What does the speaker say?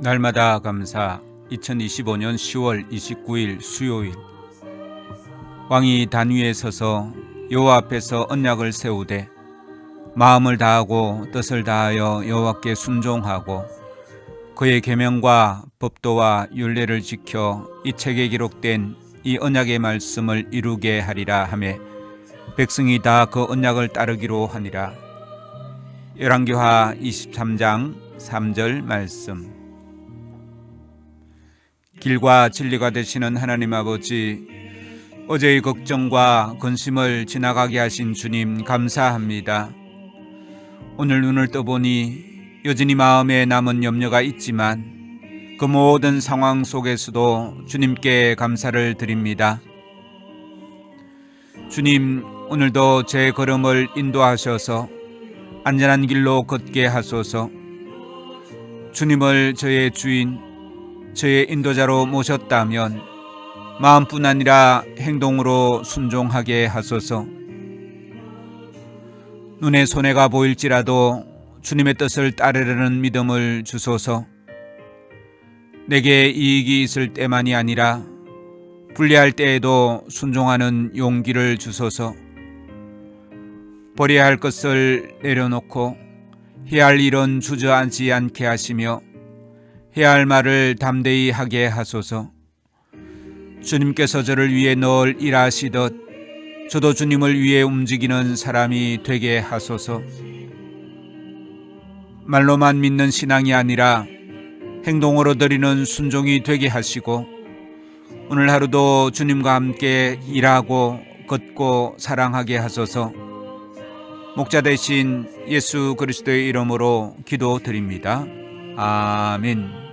날마다 감사. 2025년 10월 29일 수요일. 왕이 단 위에 서서 여호와 앞에서 언약을 세우되 마음을 다하고 뜻을 다하여 여호와께 순종하고 그의 계명과 법도와 율례를 지켜 이 책에 기록된 이 언약의 말씀을 이루게 하리라 하매 백성이 다 그 언약을 따르기로 하니라. 열왕기하 23장 3절 말씀 길과 진리가 되시는 하나님 아버지 어제의 걱정과 근심을 지나가게 하신 주님 감사합니다. 오늘 눈을 떠보니 여전히 마음에 남은 염려가 있지만 그 모든 상황 속에서도 주님께 감사를 드립니다. 주님, 오늘도 제 걸음을 인도하셔서 안전한 길로 걷게 하소서. 주님을 저의 주인, 저의 인도자로 모셨다면 마음뿐 아니라 행동으로 순종하게 하소서. 눈에 손해가 보일지라도 주님의 뜻을 따르려는 믿음을 주소서. 내게 이익이 있을 때만이 아니라 불리할 때에도 순종하는 용기를 주소서. 버려야 할 것을 내려놓고 해야 할 일은 주저앉지 않게 하시며 해야 할 말을 담대히 하게 하소서. 주님께서 저를 위해 늘 일하시듯 저도 주님을 위해 움직이는 사람이 되게 하소서. 말로만 믿는 신앙이 아니라 행동으로 드리는 순종이 되게 하시고 오늘 하루도 주님과 함께 일하고 걷고 사랑하게 하소서. 목자 대신 예수 그리스도의 이름으로 기도드립니다. 아멘.